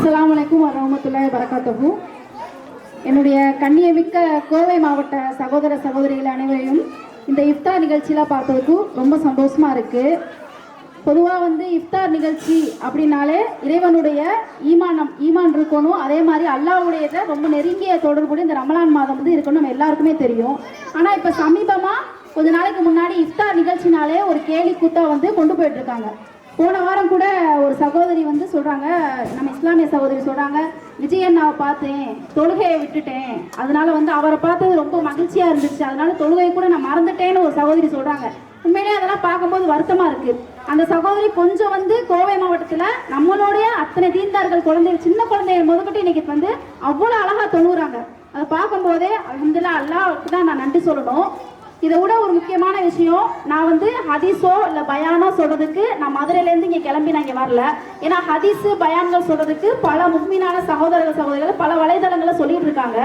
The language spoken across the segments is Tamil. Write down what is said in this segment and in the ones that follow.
அஸ்லாம் வலைக்கும் வரமத்துல்லாஹி வரகாத்துஹு என்னுடைய கண்ணியமிக்க கோவை மாவட்ட சகோதர சகோதரிகள் அனைவரையும் இந்த இஃப்தார் நிகழ்ச்சியில் பார்த்ததுக்கு ரொம்ப சந்தோஷமா இருக்கு. பொதுவாக வந்து இஃப்தார் நிகழ்ச்சி அப்படின்னாலே இறைவனுடைய ஈமானம் ஈமான் இருக்கணும். அதே மாதிரி அல்லாவுடைய ரொம்ப நெருங்கிய தொடர்புடைய இந்த ரமலான் மாதம் வந்து இருக்கணும் நம்ம எல்லாருக்குமே தெரியும். ஆனால் இப்போ சமீபமாக கொஞ்ச நாளைக்கு முன்னாடி இஃப்தார் நிகழ்ச்சினாலே ஒரு கேலி கூத்தா வந்து கொண்டு போயிட்டு இருக்காங்க. போன வாரம் கூட ஒரு சகோதரி வந்து சொல்றாங்க நம்ம இஸ்லாமிய சகோதரி சொல்றாங்க விஜய் அண்ணாவை பார்த்தேன் தொழுகையை விட்டுட்டேன். அதனால வந்து அவரை பார்த்தது ரொம்ப மகிழ்ச்சியா இருந்துச்சு. அதனால தொழுகையை கூட நான் மறந்துட்டேன்னு ஒரு சகோதரி சொல்றாங்க. உண்மையிலேயே அதெல்லாம் பார்க்கும்போது வருத்தமா இருக்கு. அந்த சகோதரி கொஞ்சம் வந்து கோவை மாவட்டத்துல நம்மளுடைய அத்தனை தீர்ந்தார்கள் குழந்தைகள் சின்ன குழந்தைகள் முதற்கட்டு இன்னைக்கு வந்து அவ்வளவு அழகா தொழுகிறாங்க அதை பார்க்கும்போதே அல்ஹம்துலில்லாஹ் அல்லாவுக்கு தான் நான் நன்றி சொல்லணும். இதை விட ஒரு முக்கியமான விஷயம் நான் வந்து ஹதீஸோ இல்லை பயானோ சொல்றதுக்கு நான் மதுரையிலேருந்து இங்கே கிளம்பி நான் இங்கே வரல. ஏன்னா ஹதீஸு பயான்கள் சொல்றதுக்கு பல முக்மீனான சகோதரர்கள் சகோதரிகள் பல வலைதளங்களை சொல்லிட்டு இருக்காங்க.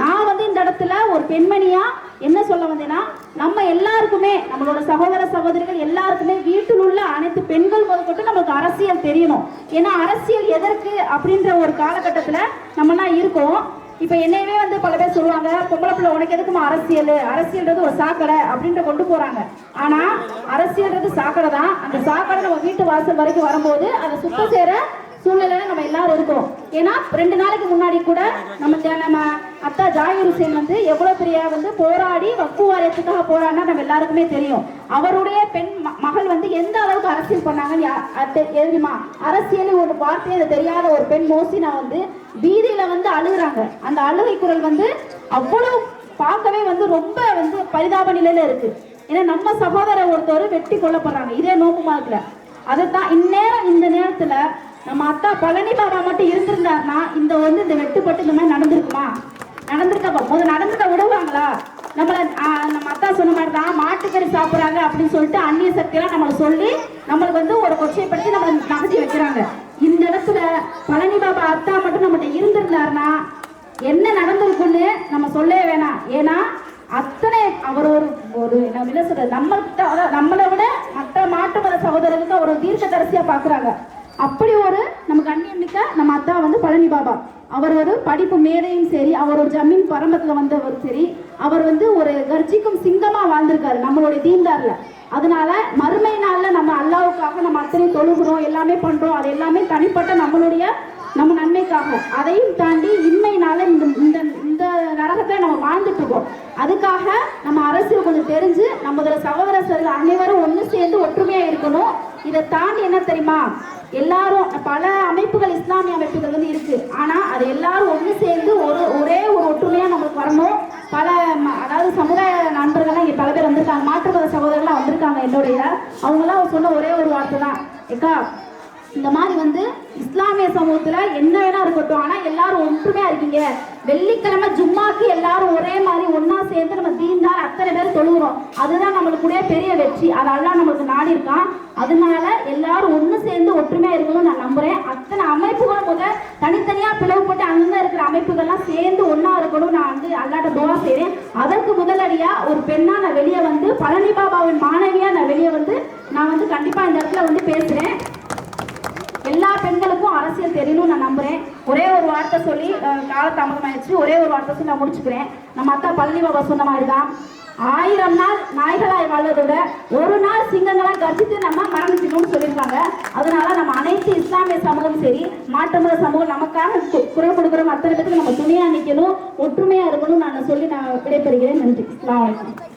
நான் வந்து இந்த இடத்துல ஒரு பெண்மணியா என்ன சொல்ல வந்தேன்னா நம்ம எல்லாருக்குமே நம்மளோட சகோதர சகோதரிகள் எல்லாருக்குமே வீட்டில் உள்ள அனைத்து பெண்கள் முதற்கொண்டு நமக்கு அரசியல் தெரியணும். ஏன்னா அரசியல் எதற்கு அப்படின்ற ஒரு காலகட்டத்தில் நம்மலாம் இருக்கோம். இப்ப என்னையவே வந்து பல பேர் சொல்லுவாங்க பொம்பளை பிள்ளை உனக்கு எதுக்குமா அரசியல்? அரசியல்ன்றது ஒரு சாக்கடை அப்படின்ற கொண்டு போறாங்க. ஆனா அரசியல்ன்றது சாக்கடை தான். அந்த சாக்கடை நம்ம வீட்டு வாசல் வரைக்கும் வரும்போது அதை சுத்தம் செய்யற சூழ்நிலையில நம்ம எல்லாரும் இருக்கோம் ஏன்னா ரெண்டு நாளைக்கு முன்னாடி கூட நம்ம நம்ம ஜாகிர் ஹுசேன் வந்து எவ்வளவு பெரிய வந்து போராடி வக்கு வாரியத்துக்காக போராடினா நம்ம எல்லாருக்குமே தெரியும். அவருடைய பெண் ம- மகள் வந்து எந்த அளவுக்கு அரசியல் பண்ணாங்கன்னு யா- தெரியுமா? அரசியல் ஒரு வார்த்தையில அது தெரியாத ஒரு பெண் மோசினா வந்து வீதியில வந்து அழுகுறாங்க. அந்த அழுகை குரல் வந்து அவ்வளவு பார்க்கவே வந்து ரொம்ப வந்து பரிதாப நிலையில இருக்கு. ஏன்னா நம்ம சகோதர ஒருத்தர் வெட்டி கொல்லப்படுறாங்க. இதே நோக்கு இருக்குல்ல அதுதான் இந்நேரம் இந்த நேரத்துல நம்ம அத்தா பழனி பாபா மட்டும் இருந்திருந்தாருன்னா இந்த வந்து இந்த வெட்டுப்பட்டு இந்த மாதிரி நடந்திருக்குமா? நடந்திருக்க முதல்ல நடந்துக்க விடுவாங்களா? நம்மள நம்ம அத்தா சொன்ன மாதிரி தான் மாட்டுக்கறி சாப்பிட்றாங்க அப்படின்னு சொல்லிட்டு அந்நிய சக்தியெல்லாம் நம்மளை சொல்லி நம்மளுக்கு வந்து ஒரு கொச்சைப்படுத்தி நம்மளை நகர்த்தி வைக்கிறாங்க. இந்த இடத்துல பழனி பாபா அத்தா மட்டும் நம்மகிட்ட இருந்திருந்தாருன்னா என்ன நடந்திருக்குன்னு நம்ம சொல்லவே வேணாம். ஏன்னா அத்தனை அவர் ஒரு ஒரு நம்ம என்ன சொல்றது நம்ம நம்மளை விட மற்ற மாட்டு மத சகோதரர்களுக்கு அவர் தீர்க்க தரிசியா பாக்குறாங்க அப்படி ஒரு நமக்கு அந்நியம் மிக்க நம்ம அத்தா வந்து பழனி பாபா. அவர் ஒரு படிப்பு மேதையும் சரி அவர் ஒரு ஜமீன் பரம்பத்துல வந்தவர் சரி அவர் வந்து ஒரு கர்ஜிக்கும் சிங்கமா வாழ்ந்திருக்காரு நம்மளுடைய தீன்தார்ல. அதனால மறுமை நாள்ல நம்ம அல்லாவுக்காக நம்ம அத்தனை தொழுகிறோம் எல்லாமே பண்றோம் அது எல்லாமே தனிப்பட்ட நம்மளுடைய நம்ம நன்மைக்காக அதையும் தாண்டி இன்மையினால இந்த இந்த இந்த நரகத்தை நம்ம வாழ்ந்துட்டு இருக்கோம். அதுக்காக நம்ம அரசியல் கொஞ்சம் தெரிஞ்சு நம்மளோட சகோதரர்கள் அனைவரும் ஒன்று சேர்ந்து ஒற்றுமையா இருக்கணும். இதை தாண்டி என்ன தெரியுமா? எல்லாரும் பல அமைப்புகள் இஸ்லாமிய அமைப்புகள் வந்து இருக்கு. ஆனா அது எல்லாரும் ஒன்று சேர்ந்து ஒரு ஒரே ஒரு ஒற்றுமையா நம்மளுக்கு வரணும். பல அதாவது சமுதாய நண்பர்கள்லாம் இங்கே பல பேர் வந்திருக்காங்க. மாற்றுமத சகோதரர்கள்லாம் வந்திருக்காங்க என்னுடைய அவங்களாம் சொன்ன ஒரே ஒரு வார்த்தை தான். ஏக்கா இந்த மாதிரி வந்து இஸ்லாமிய சமூகத்துல என்ன வேணா இருக்கட்டும். ஆனா எல்லாரும் ஒற்றுமையா இருக்கீங்க. வெள்ளிக்கிழமை ஜும்மாக்கு எல்லாரும் ஒரே மாதிரி ஒண்ணா சேர்ந்து நம்ம தீண்டால் அத்தனை பேர் தொழுகிறோம். அதுதான் நம்மளுக்குடைய பெரிய வெற்றி. அதெல்லாம் நம்மளுக்கு நாடி இருக்கான் அதனால எல்லாரும் ஒன்று சேர்ந்து ஒற்றுமையா இருக்கணும்னு நான் நம்புறேன். அத்தனை அமைப்புகளும் முதல் தனித்தனியா பிளவுபட்டு அங்கங்க இருக்கிற அமைப்புகள்லாம் சேர்ந்து ஒன்றா இருக்கணும். நான் வந்து அல்லாட்ட துவா செய்கிறேன் அதற்கு முதலடியா ஒரு பெண்ணா நான் வெளியே வந்து பழனி பாபாவின் மாணவியா நான் வெளியே வந்து நான் வந்து கண்டிப்பா இந்த இடத்துல வந்து பேசுறேன். எல்லா பெண்களுக்கும் அரசியல் தெரியணும்னு நான் நம்புறேன். ஒரே ஒரு வார்த்தை சொல்லி அஹ், காலதாமதமாயிடுச்சு. ஒரே ஒரு வார்த்தை சொல்லி நான் முடிச்சுக்கிறேன். நம்ம அத்தா பழனி பாபா சொன்ன மாதிரி தான் ஆயிரம் நாள் நாய்களாய் வாழ்வதை விட ஒரு நாள் சிங்கங்களாக கர்ஜித்து நம்ம மரணிச்சிக்கணும்னு சொல்லியிருக்காங்க. அதனால நம்ம அனைத்து இஸ்லாமிய சமூகம் சரி மாற்றுமத சமூகம் நமக்காக கு- குரல் கொடுக்குறோம் அத்தனை பேருக்கு நம்ம துணையா நிக்கணும் ஒற்றுமையா இருக்கணும் நான் சொல்லி நான் விடைபெறுகிறேன். நன்றி. அஸ்ஸலாமு அலைக்கும்.